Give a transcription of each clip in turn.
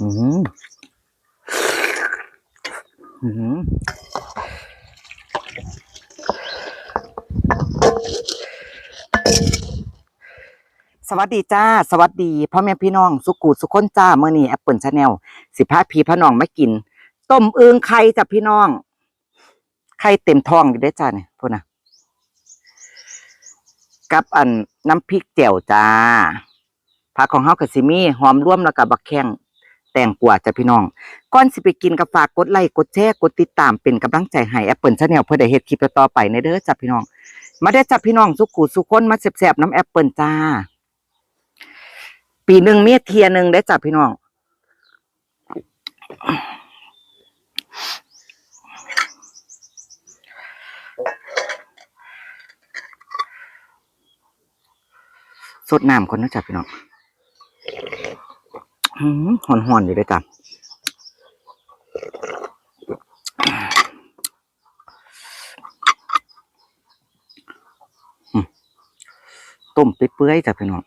อืมอืมสวัสดีจ้า สวัสดีพ่อแม่พี่น้อง สุกูสุขคนจ้าเมื่อนี้แอปเปิลชาแนลสิพาพี่พ่อน้องมากิน ต้มอึงไข่จ้ะพี่น้อง ไข่เต็มท้องอยู่ได้อจ้าเนี่ยพูดนะกับอันน้ำพริกแจ่วจ้าผักของเฮากับซิมีหอมร่วมแล้วกับบักแข้ง แตงกวาจ้ะพี่น้องก่อนสิไปกินก็ฝากกดไลค์กดแชร์กดติดตามเป็นกำลังใจให้แอปเปิลชาแนลเพื่อได้เฮ็ดคลิปต่อไปในเด้อจ้ะพี่น้อง มาได้อจ้ะพี่น้องสุกูสุคนมาแซ่บๆน้ำแอปเปิลจ้า ปีหนึ่งเมียเทียหนึ่งได้อจ้ะพี่น้อง สดน้ำคนนะจ๊ะพี่น้อง หอนหอนอยู่ด้วยจ้ะต้มไปเปื่อยๆจ้ะพี่น้อง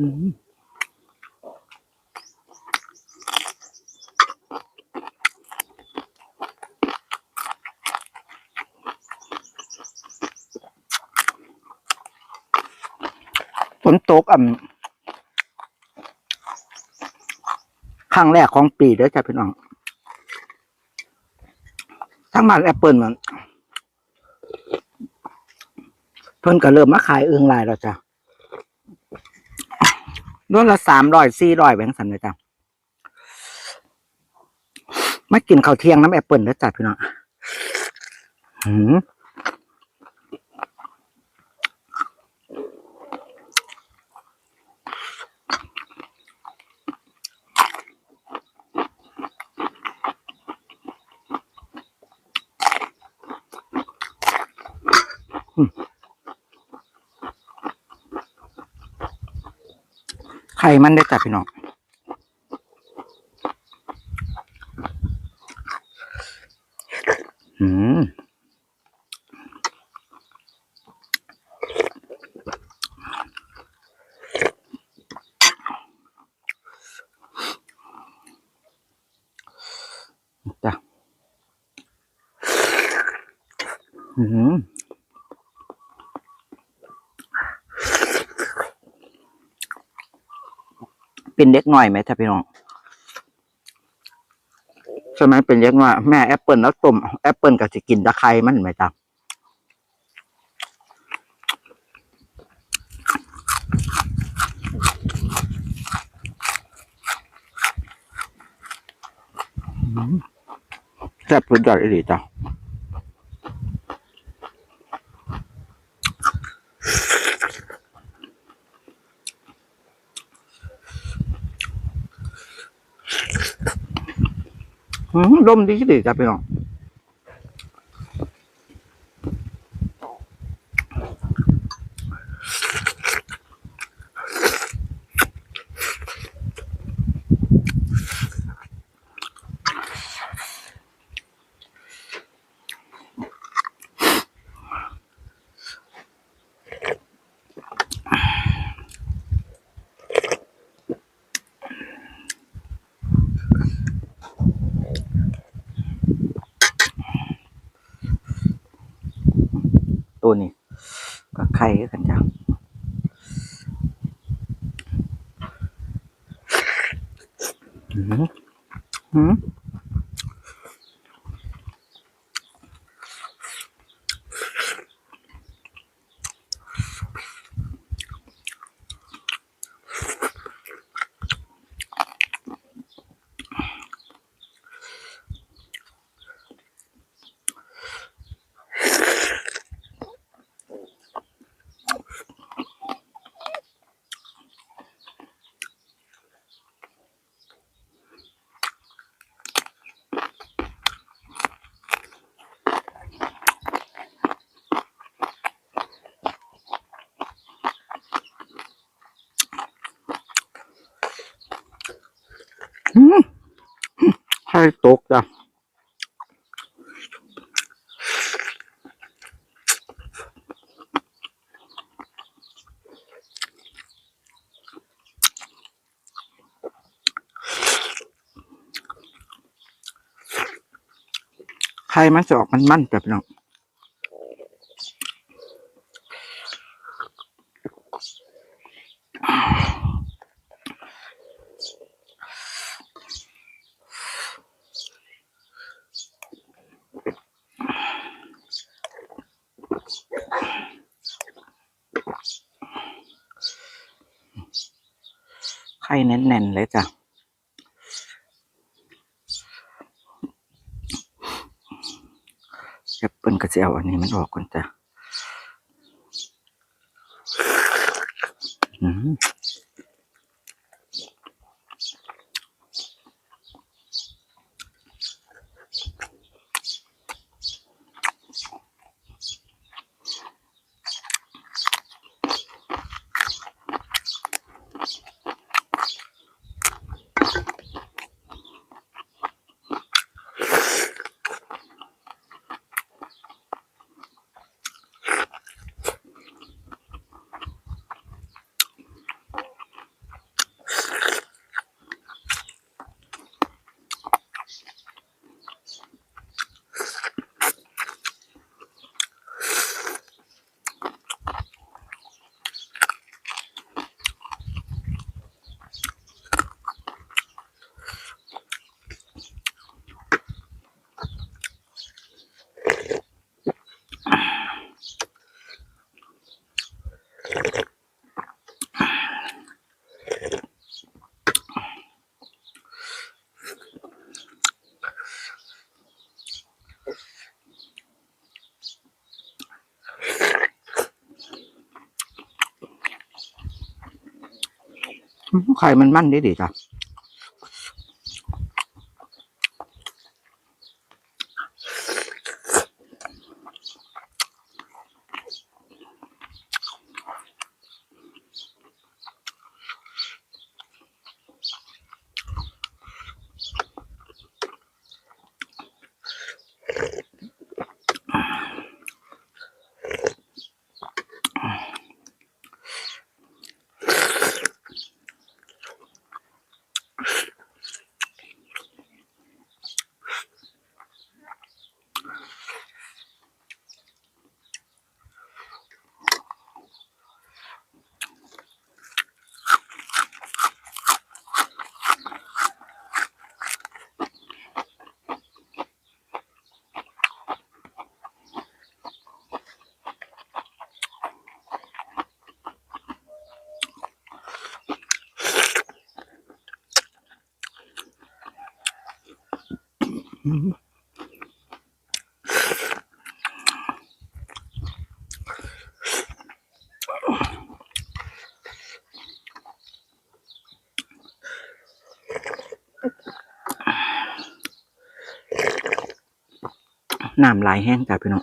ฝนตกอ่ำครั้งแรกของปีเด้อจ้ะพี่น้องทั้งบ้านแอปเปิลมันเพิ่นก็เริ่มมาขายเอื้องลายแล้วจ้ะ รวมละสามร้อยสี่ร้อยแบงสันเลยจ้ะมากินข้าวเที่ยงน้ำแอปเปิลแล้วจ้ะพี่น้องหืม ไข่มันได้จ้ะพี่น้องหืมจ้ะหืม เป็นเด็กหน่อยไหมถ้านพี่น้องใช่ไมเป็นเด็กว่าแม่แอปเปิลแล้วต้มแอปเปิลก็จะกินตะไคร้มันไหมจ๊ะอืมแซ่บสุดยอดเลยจ้ะ ร่มลมดีดีจ้ะพี่น้องตัวนี้ ก็ ไข่กันจ้ะอืมอืม ไข่ตกจ้ะไข่มันจะออกมันมันแบบน้ ข่แน่นๆเลยจ้ะแอปเปิลก็จะเอาอันนี้มันออกก่อนจ้ะ อืม ไข่มันมั่นดีดีจ้ะ น้ำลายแห้งจ้ะพี่น้อง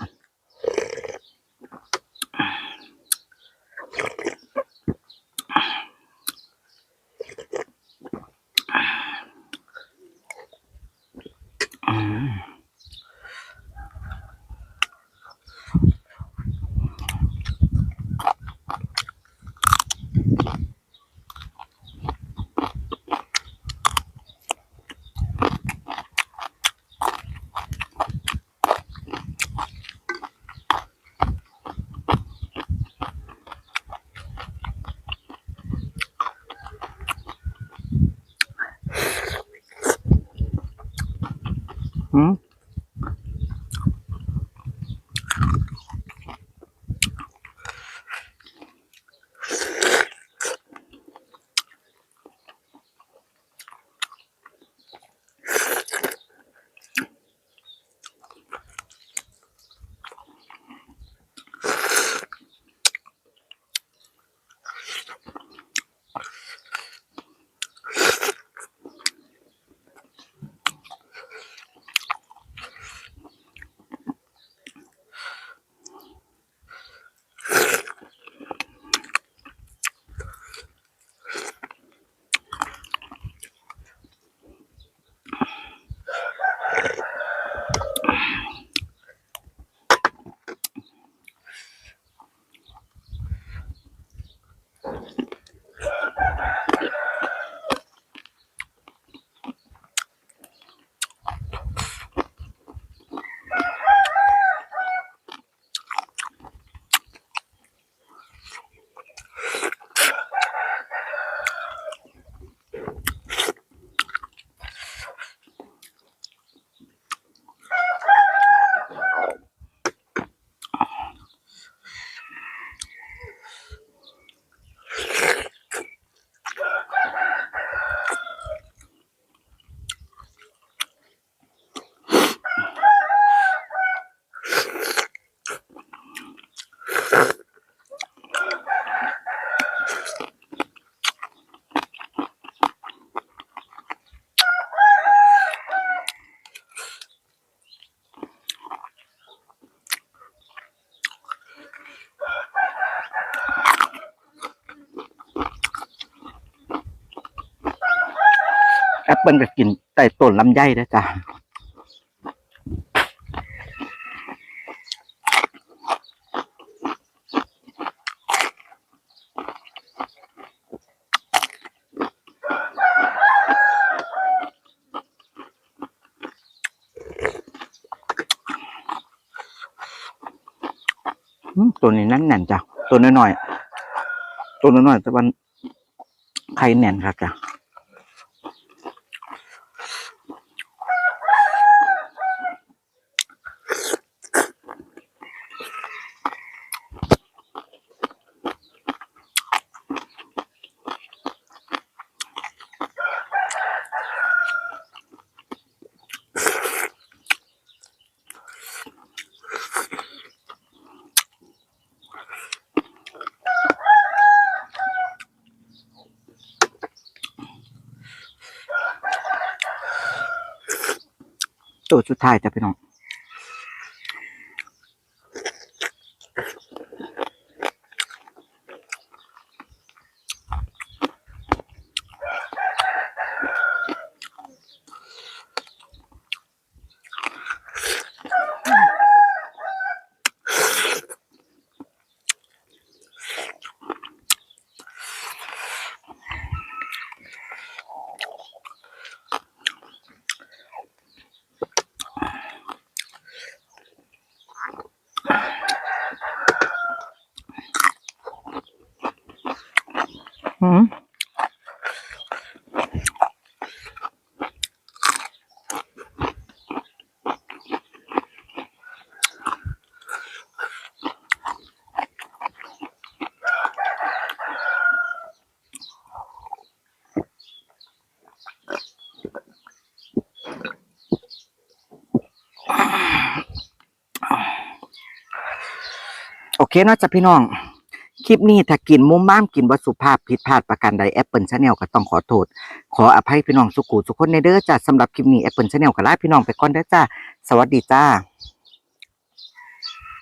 แอปเปิลก็กินใต้ต้นลำไยนะจ้ะตัวนี้นั่นแน่นจ้ะ ตัวน้อยๆ ตัวน้อยๆแต่มันไข่แน่นครับจ้ะ ตัวสุดท้ายจะพี่น้อง โอเคนาะจ้ะพี่น้อง คลิปนี้ถ้ากินมุมม้ามกินวัสุภาพผิดพลาดประการใดแอปเปิลชาแนลก็ต้องขอโทษ ขออภัยพี่น้องสุกูสุกคนในเด้อจ้าสำหรับคลิปนี้แอปเปิลชาแนลก็ลาพี่น้องไปก่อนเด้อจ้าสวัสดีจ้า